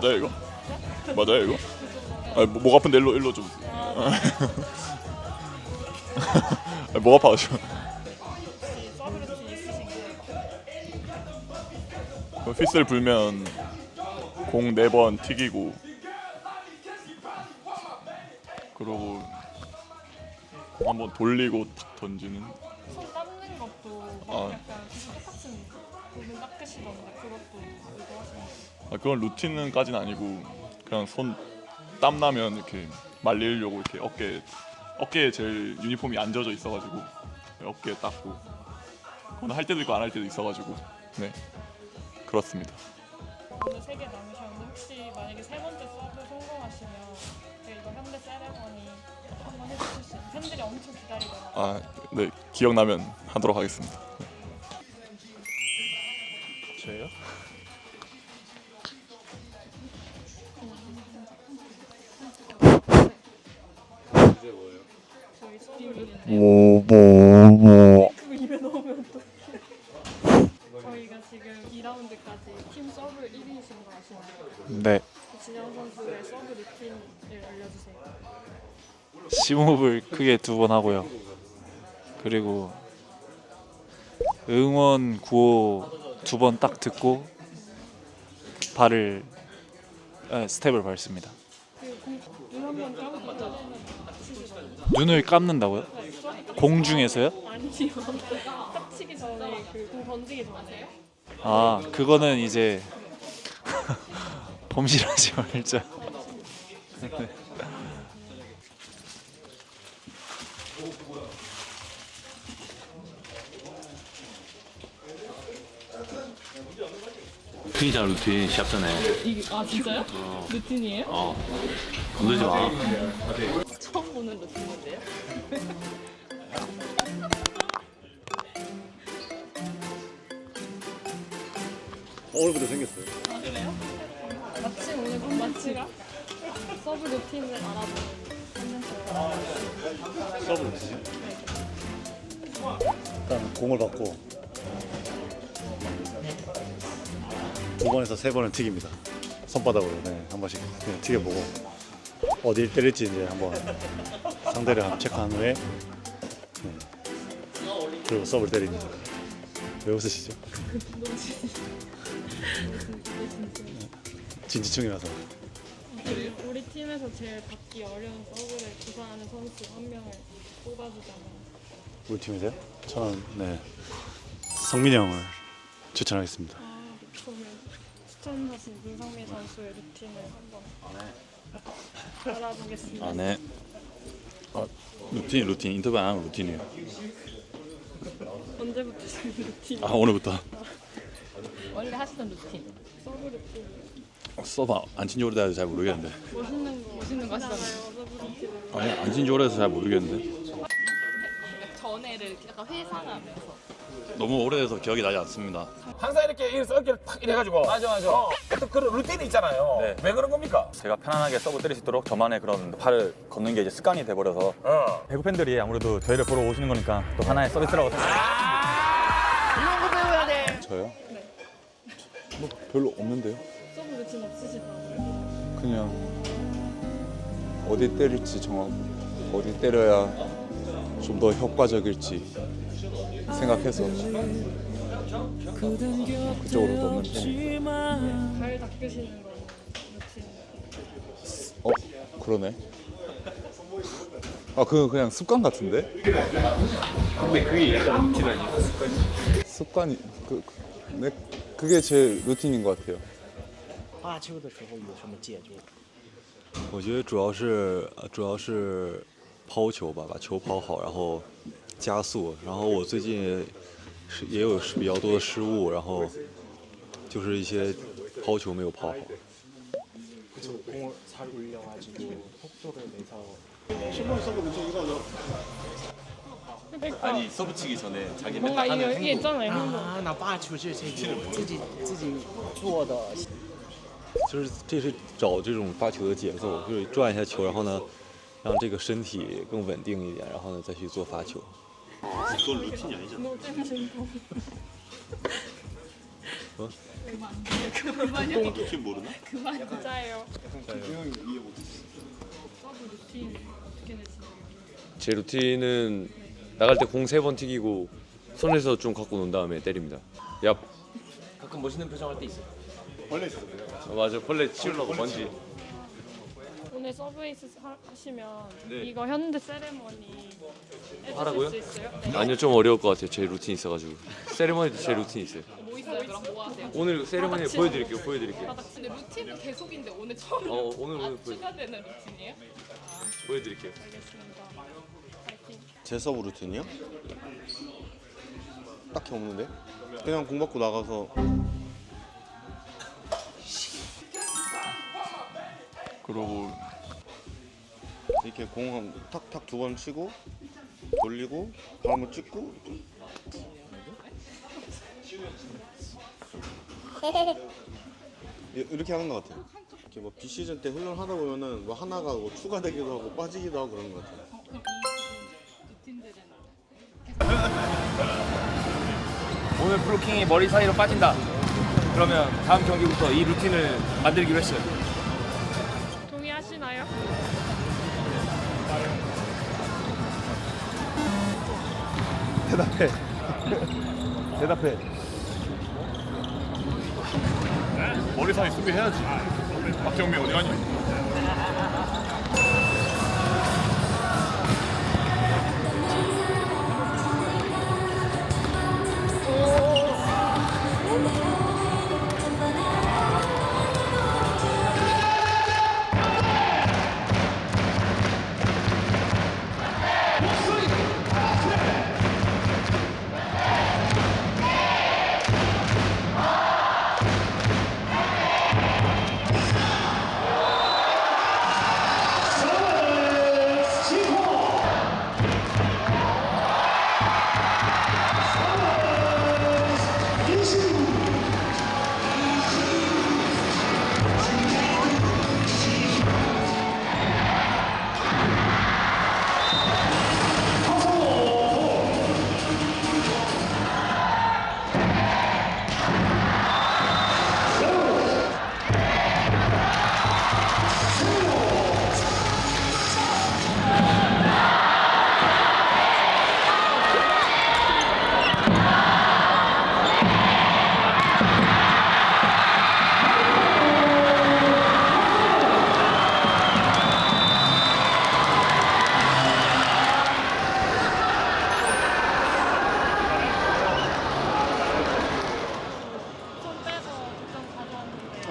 맞아요 이거? 맞아요 이거? 아, 목, 목 아픈데 일로 일로 좀. 아, 목 아파가지고. 그 휘슬 불면 공 네 번 튀기고 그러고 공 한번 돌리고 탁 던지는 손 닦는 것도 막 아. 약간 똑같은 부분 닦으시던데 그것도 이거 하시는 그건 루틴은까지는 아니고 그냥 손 땀 나면 이렇게 말리려고 이렇게 어깨 어깨에 제일 유니폼이 안 젖어 있어가지고 어깨에 닦고 그건 할 때도 있고 안 할 때도 있어가지고 네 그렇습니다. 오늘 세개 남으셨는데 혹시 만약에 세 번째 서브 성공하시면 이거 현대 세레머니 한번 해주실 수 있나요? 팬들이 엄청 기다리더라고요. 아, 네 기억나면 하도록 하겠습니다. 저요? 저희 서브 루틴 뭐뭐뭐 그거 입에 넣으면 또 저희가 지금 2라운드까지 팀 서브 1위이신 거 아시나요? 네 진영 선수의 서브 루틴을 알려주세요. 심호흡을 크게 두 번 하고요 그리고 응원 구호 두 번 딱 듣고 발을 아, 스텝을 밟습니다 눈한번 감고 치시죠. 눈을 감는다고요? 공중에서요? 아니요. 딱 치기 전에 그공 던지기 전에. 아 그거는 이제 범실하지 말자 네. 루틴이잖아 루틴 시합 전에 이게 아 진짜요? 루틴이에요? 어 건들지 마 처음 보는 루틴인데요. 오늘부터 생겼어요. 아 그래요? 마침 오늘 본 마치가 서브 루틴을 알아보는 서브 루틴이요? 일단 공을 받고 두 번에서 세 번은 튀깁니다. 손바닥으로 네, 한 번씩 그냥 튀겨보고 어딜 때릴지 이제 한번 상대를 한번 체크한 후에 네. 그리고 서브를 때립니다. 왜 웃으시죠? 진지충이라서 그래요? 우리 팀에서 제일 받기 어려운 서브를 구사하는 선수 한 명을 뽑아주자면 우리 팀이세요? 저는 네 성민이 형을 추천하겠습니다. 아 추천하신 문성민 선수의 루틴을 한번 알아보겠습니다. 아 네 아, 루틴 루틴 인터뷰 안 하면 루틴이에요 언제부터 지금 루틴? 아 오늘부터 원래 하시던 루틴. 서브 루틴. 써봐 안친지 오래돼서 잘 모르겠는데 멋있는 거 멋있는 거 하시잖아요. 서브 루틴. 아니 안친지 오래돼서 잘 모르겠는데 약간 회상하면서. 너무 오래돼서 기억이 나지 않습니다 항상 이렇게 어깨를 탁 이래 가지고 맞아 맞아 어, 또 그런 루틴이 있잖아요 네. 왜 그런 겁니까? 제가 편안하게 서브 때릴 수 있도록 저만의 그런 팔을 걷는 게 이제 습관이 돼버려서 어. 배구 팬들이 아무래도 저희를 보러 오시는 거니까 또 하나의 서비스라고 생각합니다. 저요? 뭐 별로 없는데요. 서브 루틴 없으시다고요? 그냥 어디 때릴지 정하고 어디 때려야 좀 더 효과적일지 생각해서 그쪽으로 넣는 편이에요. 발 닦으시는 거 루틴. 어? 그러네. 아, 그건 그냥 습관 같은데? 근데 그게 약간 루틴 아니에요? 습관이, 그, 그, 네, 그게 제 루틴인 것 같아요. 发球的时候有什么解决？我觉得主要是呃主要是抛球吧，把球抛好，然后 加速。然后我最近是也有比较多的失误，然后就是一些抛球没有抛好。 그쵸 공을 잘 올려가지고 속도를 내서 아니 서브 치기 전에 자기 뭔가 이거 이게 있잖아요. 행동. 啊，那把球是这个自己自己做的，就是这是找这种发球的节奏，就是转一下球，然后呢，让这个身体更稳定一点，然后呢再去做发球。 그건 루틴이 아니잖아 노잼 신동. 진짜예요. 제 루틴은 나갈 때 공 세 번 튀기고 손에서 좀 갖고 논 다음에 때립니다. 야 가끔 멋있는 표정 할 때 있어. 벌레 있어. 맞아 벌레 치우려고 먼지. 오늘 서브웨이스 하- 하시면 네. 이거 현대 세레머니 하라고요? 수 있어요? 네. 아니요 좀 어려울 것 같아요. 제 루틴 있어가지고 세레머니도 제 루틴 있어요. 뭐 있어요? 그럼 뭐 하세요? 오늘 세레머니 보여드릴게요. 보여드릴게요. 근데 루틴이 계속인데 오늘 처음 어 오늘 오늘 보여, 추가되는 루틴이에요? 보여드릴게요. 알겠습니다. 파이팅. 제 서브 루틴이요? 딱히 없는데? 그냥 공 받고 나가서 그러고 이렇게 공 탁탁 두 번 치고 돌리고 다음을 찍고 이- 이렇게 하는 것 같아요. 이렇게 뭐 비시즌 때 훈련 하다 보면은 뭐 하나가 뭐 추가되기도 하고 빠지기도 하고 그런 것 같아요. 오늘 브로킹이 머리 사이로 빠진다. 그러면 다음 경기부터 이 루틴을 만들기로 했어요. 대답해. 대답해. 머리 사이 수비해야지. 박경미 어디 가니?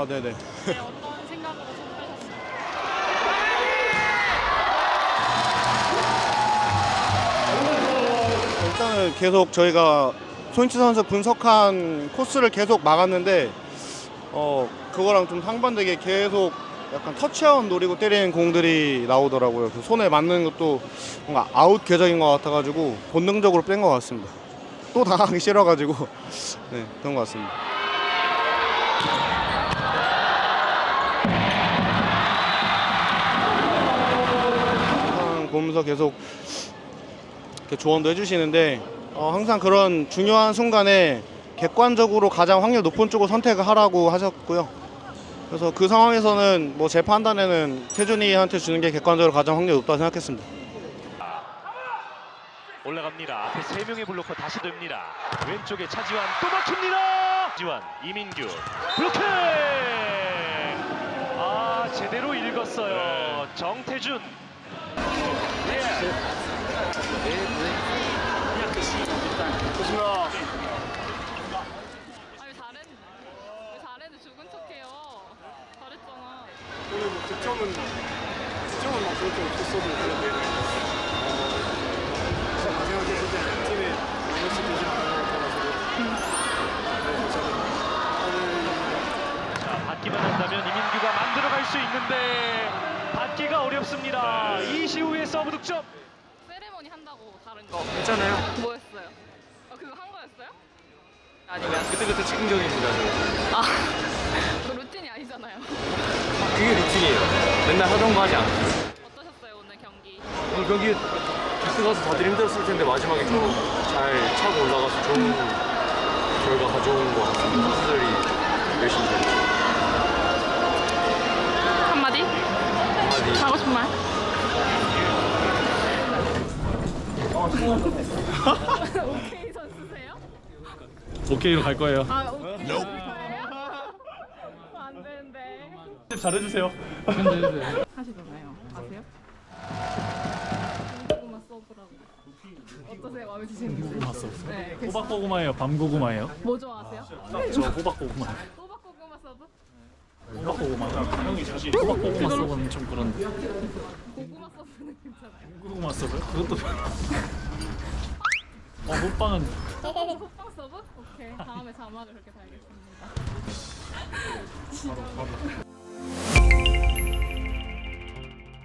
아 네네. 네, 어떤 생각으로 손 빼셨어요? 일단은 계속 저희가 손치 선수 분석한 코스를 계속 막았는데 어 그거랑 좀 상반되게 계속 약간 터치아웃 노리고 때리는 공들이 나오더라고요. 그 손에 맞는 것도 뭔가 아웃 궤적인 것 같아가지고 본능적으로 뺀 것 같습니다. 또 당하기 싫어가지고 네 그런 것 같습니다. 보면서 계속 조언도 해주시는데 어, 항상 그런 중요한 순간에 객관적으로 가장 확률 높은 쪽을 선택을 하라고 하셨고요. 그래서 그 상황에서는 뭐 제 판단에는 태준이한테 주는 게 객관적으로 가장 확률 높다고 생각했습니다. 올라갑니다. 앞에 세 명의 블로커 다시 됩니다. 왼쪽에 차지환 또 막힙니다. 차지환 이민규 블로킹. 아 제대로 읽었어요. 정태준. 예. 아니 잘했 왜 잘했는데 죽은 척해요. 잘했잖아. 오늘 뭐 득점은 득점은 막 그렇게 없었어도 그런데 어, 마지막에 진짜 팀에 마이너스 되지 않은 것 같아가지고 자 받기만 한다면 이민규가 만들어갈 수 있는데 받기가 어렵습니다. 이시우의 서브 득점. 세레머니 한다고 다른 거. 괜찮아요. 뭐였어요? 아 그거 한 거였어요? 아니면 그때 그때 즉흥적입니다. 저. 아 그 루틴이 아니잖아요. 그게 루틴이에요. 맨날 하던 거 하지 않고. 어떠셨어요 오늘 경기? 오늘 경기 기스 가서 다들 힘들었을 텐데 마지막에 좀 잘 차고 올라가서 좋은 결과 가져온 것 같습니다. 선수들이 열심히 잘했죠. 한마디? 한마디 하고 싶은 말? 오케이 선수세요? 오케이로 갈 거예요. 아 오케이 선수예요? 안 되는데 잘해주세요. 하시잖아요 아세요? 고구마 어떠세요? 마음에 드시는지? 고구마 서브? 네 그- 호박고구마예요. 밤고구마예요. 뭐 좋아하세요? 저 호박고구마. 호박고구마. 형이 자신 호박고구마 서브는 좀 그런데. 고구마 서브는 괜찮아요 고구마 서브? 그것도. 어 호빵은 호빵 서브? 오케이 다음에 자막을 그렇게 달겠습니다